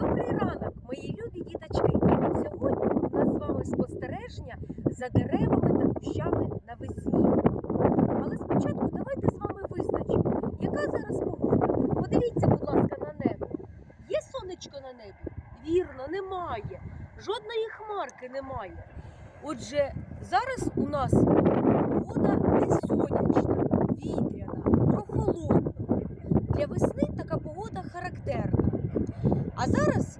Добрий ранок, мої любі діточки. Сьогодні у нас з вами спостереження за деревами та кущами навесні. Але спочатку давайте з вами визначимо, яка зараз погода. Подивіться, будь ласка, на небо. Є сонечко на небі? Вірно, немає. Жодної хмарки немає. Отже, зараз у нас погода не сонячна, вітряна, прохолодна. Для весни така погода характерна. А зараз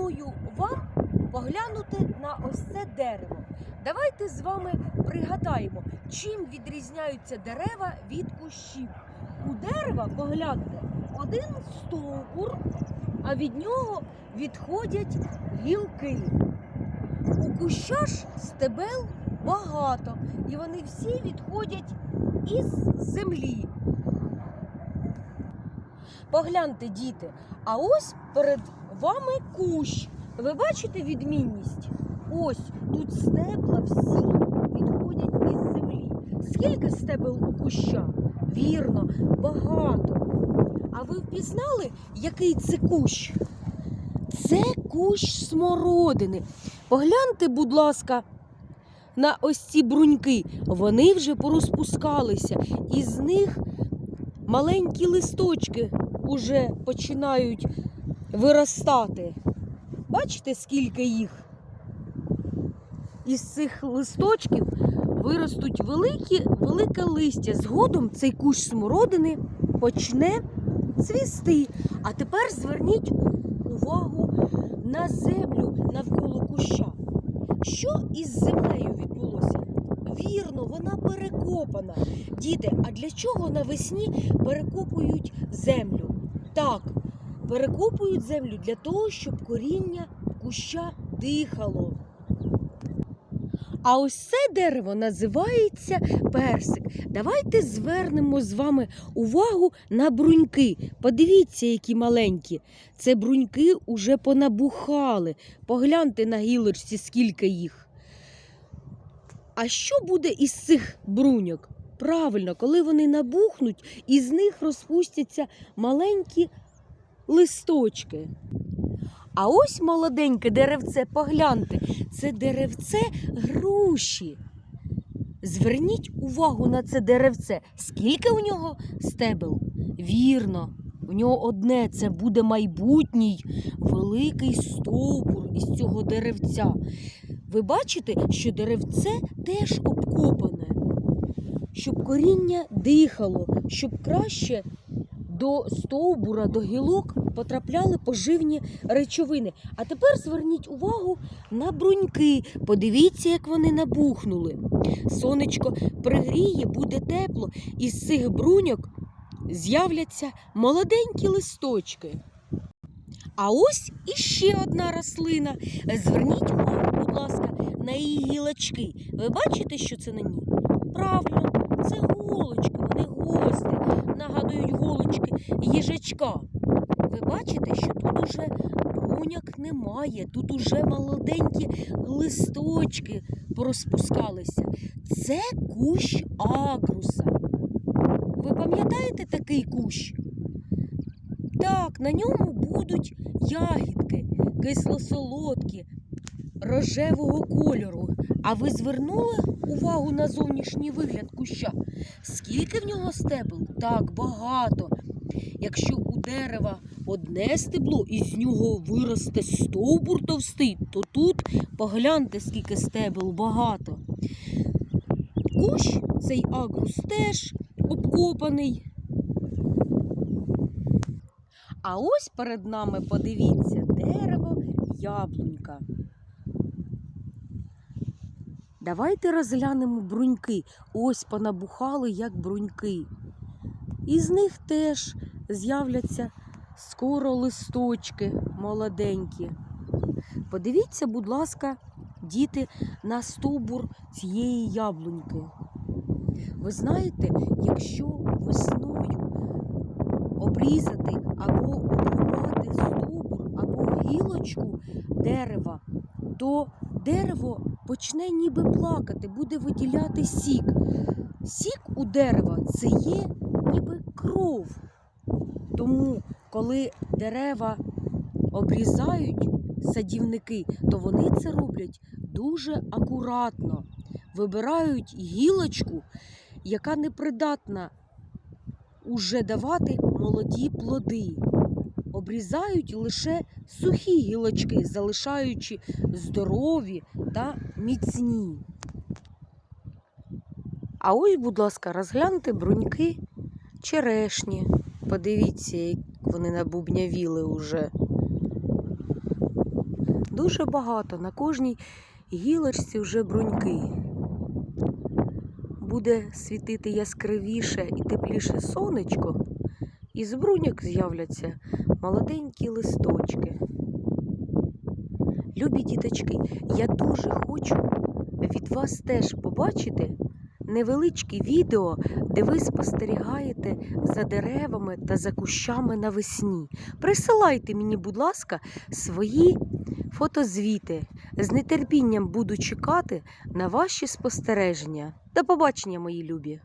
пропоную вам поглянути на ось це дерево. Давайте з вами пригадаємо, чим відрізняються дерева від кущів. У дерева, погляньте, один стовбур, а від нього відходять гілки. У куща ж стебел багато, і вони всі відходять із землі. Погляньте, діти, а ось перед вами кущ. Ви бачите відмінність? Ось тут стебла всі відходять із землі. Скільки стебел у куща? Вірно, багато. А ви впізнали, який це кущ? Це кущ смородини. Погляньте, будь ласка, на ось ці бруньки. Вони вже порозпускалися, і з них маленькі листочки уже починають виростати. Бачите, скільки їх? Із цих листочків виростуть великі, велике листя. Згодом цей кущ смородини почне цвісти. А тепер зверніть увагу на землю навколо куща. Що із землею відбулося? Вірно, вона перекопана. Діти, а для чого навесні перекопують землю? Так, перекопують землю для того, щоб коріння куща дихало. А ось це дерево називається персик. Давайте звернемо з вами увагу на бруньки. Подивіться, які маленькі. Це бруньки уже понабухали. Погляньте на гілочці, скільки їх. А що буде із цих бруньок? Правильно, коли вони набухнуть, із них розпустяться маленькі листочки. А ось молоденьке деревце, погляньте, це деревце груші. Зверніть увагу на це деревце. Скільки у нього стебел? Вірно, у нього одне це буде майбутній великий стовбур із цього деревця. Ви бачите, що деревце теж обкопане, щоб коріння дихало, щоб краще до стовбура, до гілок потрапляли поживні речовини. А тепер зверніть увагу на бруньки. Подивіться, як вони набухнули. Сонечко пригріє, буде тепло, і з цих бруньок з'являться молоденькі листочки. А ось іще одна рослина. Зверніть увагу, будь ласка, на її гілочки. Ви бачите, що це на ній? Правильно, це голочки, вони гості, нагадують голочки їжачка. Ви бачите, що тут уже бруньок немає, тут уже молоденькі листочки порозпускалися. Це кущ агруса. Ви пам'ятаєте такий кущ? Так, на ньому будуть ягідки, кисло-солодкі, рожевого кольору. А ви звернули увагу на зовнішній вигляд куща? Скільки в нього стебел? Так, багато. Якщо у дерева одне стебло і з нього виросте стовбур товстий, то тут погляньте, скільки стебел багато. Кущ цей агрус теж обкопаний. А ось перед нами подивіться дерево яблунька. Давайте розглянемо бруньки. Ось понабухали як бруньки. Із них теж з'являться скоро листочки молоденькі. Подивіться, будь ласка, діти, на стовбур цієї яблуньки. Ви знаєте, якщо весною обрізати або обрубати стовбур або гілочку дерева, то дерево почне ніби плакати, буде виділяти сік. Сік у дерева це є ніби кров. Тому, коли дерева обрізають садівники, то вони це роблять дуже акуратно. Вибирають гілочку, яка не придатна уже давати молоді плоди. Обрізають лише сухі гілочки, залишаючи здорові та міцні. А ось, будь ласка, розгляньте бруньки черешні. Подивіться, як вони набубнявіли уже. Дуже багато. На кожній гілочці вже бруньки. Буде світити яскравіше і тепліше сонечко, і з бруньок з'являться молоденькі листочки. Любі діточки, я дуже хочу від вас теж побачити невеличке відео, де ви спостерігаєте за деревами та за кущами навесні. Присилайте мені, будь ласка, свої фотозвіти. З нетерпінням буду чекати на ваші спостереження. До побачення, мої любі!